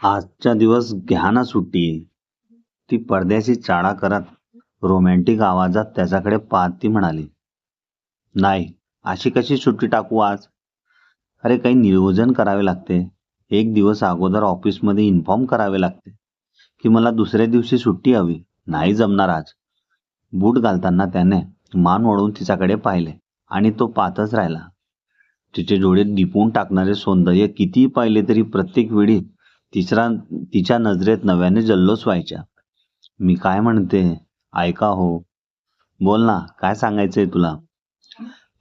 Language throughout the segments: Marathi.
आजचा दिवस घ्या ना सुट्टी. ती पडद्याशी चाळा करत रोमॅन्टिक आवाजात त्याच्याकडे पाहत ती म्हणाली नाही अशी कशी सुट्टी टाकू आज? अरे काही नियोजन करावे लागते. एक दिवस अगोदर ऑफिसमध्ये इन्फॉर्म करावे लागते की मला दुसऱ्या दिवशी सुट्टी हवी. नाही जमणार आज. बूट घालताना त्याने मान वळून तिच्याकडे पाहिले आणि तो पाहतच राहिला. तिचे डोळे दिपवून टाकणारे सौंदर्य कितीही पाहिले तरी प्रत्येक वेळी तिसरा तिच्या नजरेत नव्याने जल्लोष व्हायच्या. मी काय म्हणते? ऐका हो. बोल ना काय सांगायचंय तुला?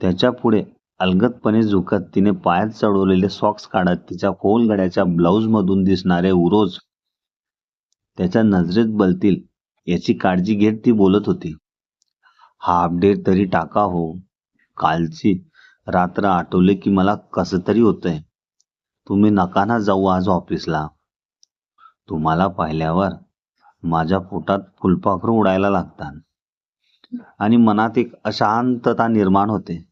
त्याच्या पुढे अलगदपणे झुकत तिने पायात चढवलेले सॉक्स काढत तिच्या खोल गड्याच्या ब्लाऊज मधून दिसणारे उरोज त्याच्या नजरेत बलतील याची काळजी घेत ती बोलत होती. हा अपडेट तरी टाका हो. कालची रात्र आठवले की मला कसं तरी होतंय. तुम्ही नका ना जाऊ आज ऑफिसला तुम्हाला पाहिल्यावर माझ्या पोटात फुलपाखरू उडायला लागतात. आणि मनात एक अशांतता निर्माण होते.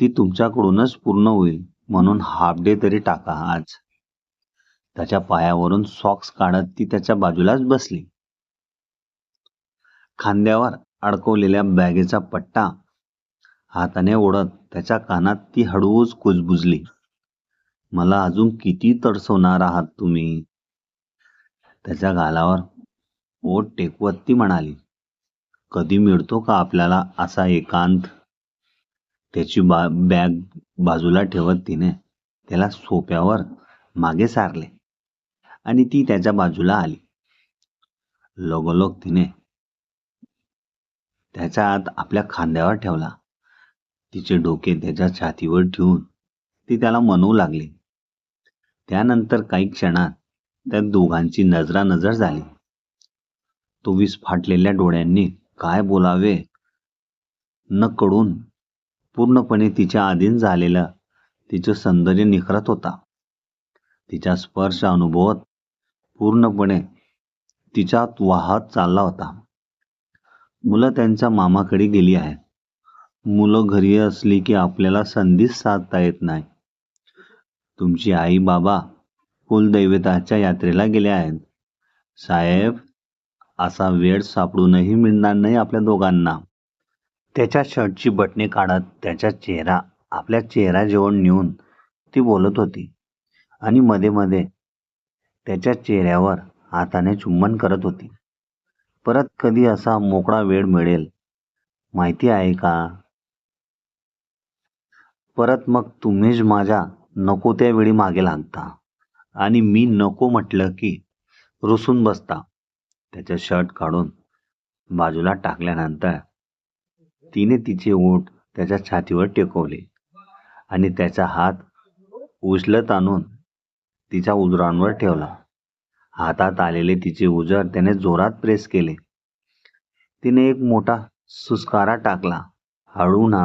ती तुमच्याकडूनच पूर्ण होईल म्हणून हाफ डे तरी टाका आज. त्याच्या पायावरून सॉक्स काढत ती त्याच्या बाजूलाच बसली. खांद्यावर अडकवलेल्या बॅगेचा पट्टा हाताने ओढत त्याच्या कानात ती हळूच कुजबुजली. मला अजून किती तडसवणार आहात तुम्ही? त्याच्या गालावर ओठ टेकवत ती म्हणाली कधी मिळतो का आपल्याला असा एकांत? त्याची बा बॅग बाजूला ठेवत तिने त्याला सोप्यावर मागे सारले आणि ती त्याच्या बाजूला आली. लगोलग तिने त्याच्या आत आपल्या खांद्यावर ठेवला. तिचे डोके त्याच्या छातीवर ठेवून ती त्याला म्हणू लागली. त्यानंतर काही क्षणात त्या दोघांची नजरानजर झाली. तो विस्फाटलेल्या डोळ्यांनी काय बोलावे न कडून पूर्णपणे तिच्या अधीन झालेलं तिचं सौंदर्य निखरत होता. तिचा स्पर्श अनुभवत पूर्णपणे तिच्यात वाहत चालला होता. मुलं त्यांच्या मामाकडे गेली आहेत. मुलं घरी असली की आपल्याला संधीच साधता येत नाही. तुमची आई बाबा कुलदैवताच्या यात्रेला गेले आहेत. साहेब असा वेळ सापडूनही मिळणार नाही आपल्या दोघांना. त्याच्या शर्टची बटणे काढत त्याचा चेहरा आपल्या चेहरा जेवण नेऊन ती बोलत होती. आणि मध्ये मध्ये त्याच्या चेहऱ्यावर हाताने चुंबन करत होती. परत कधी असा मोकळा वेळ मिळेल माहिती आहे का? परत मग तुम्हीच माझ्या नको त्या वेळी मागे लागता. आणि मी नको म्हटलं की रुसून बसता. त्याचं शर्ट काढून बाजूला टाकल्यानंतर तिने तिचे ओठ त्याच्या छातीवर टेकवले आणि त्याचा हात उचलत आणून तिच्या उजरांवर ठेवला. हातात आलेले तिचे उजर त्याने जोरात प्रेस केले. तिने एक मोठा सुस्कारा टाकला. हळू ना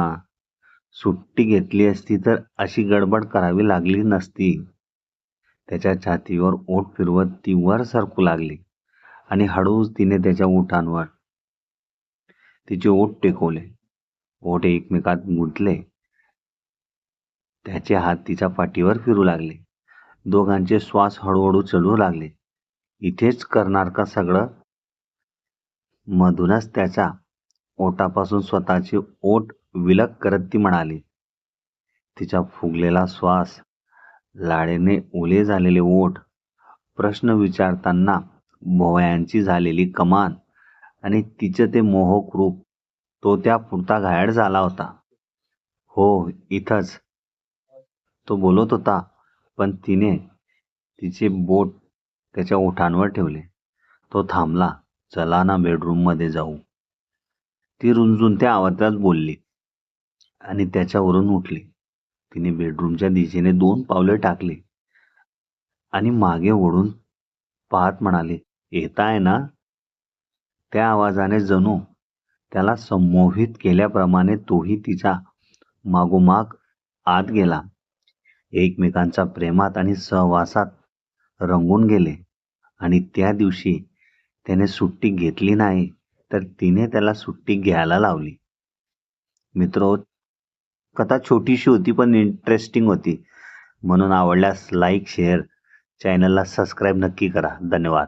सुट्टी घेतली असती तर अशी गडबड करावी लागली नसती. त्याच्या छातीवर ओठ फिरवत ती वर सरकू लागली आणि हळूच तिने त्याच्या ओठांवर तिचे ओठ टेकवले. ओठ एकमेकात गुंतले. त्याचे हात तिच्या पाठीवर फिरू लागले. दोघांचे श्वास हळूहळू चढू लागले. इथेच करणार का सगळं मधूनच त्याच्या ओठापासून स्वतःचे ओठ विलग करत ती म्हणाली तिचा फुगलेला श्वास लाडेने ओले झालेले ओठ प्रश्न विचारताना भोवयांची झालेली कमान आणि तिचं ते मोहक रूप तो त्या पुरता घायड झाला होता. हो इथंच. तो बोलत होता पण तिने तिचे बोट त्याच्या ओठांवर ठेवले. तो थांबला चला ना बेडरूममध्ये जाऊ. ती रुंजून त्या आवाजात बोलली आणि त्याच्यावरून उठली. तिने बेडरूमच्या दिशेने दोन पावले टाकले आणि मागे ओढून पाहत म्हणाले येताय ना? त्या आवाजाने जणू त्याला संमोहित केल्याप्रमाणे तोही तिचा मागोमाग आत गेला. एकमेकांच्या प्रेमात आणि सहवासात रंगून गेले आणि त्या दिवशी त्याने सुट्टी घेतली नाही तर तिने त्याला सुट्टी घ्यायला लावली. मित्र कथा छोटीशी होती पण इंटरेस्टिंग होती. म्हणून आवडल्यास लाईक शेअर चॅनलला सबस्क्राईब नक्की करा. धन्यवाद.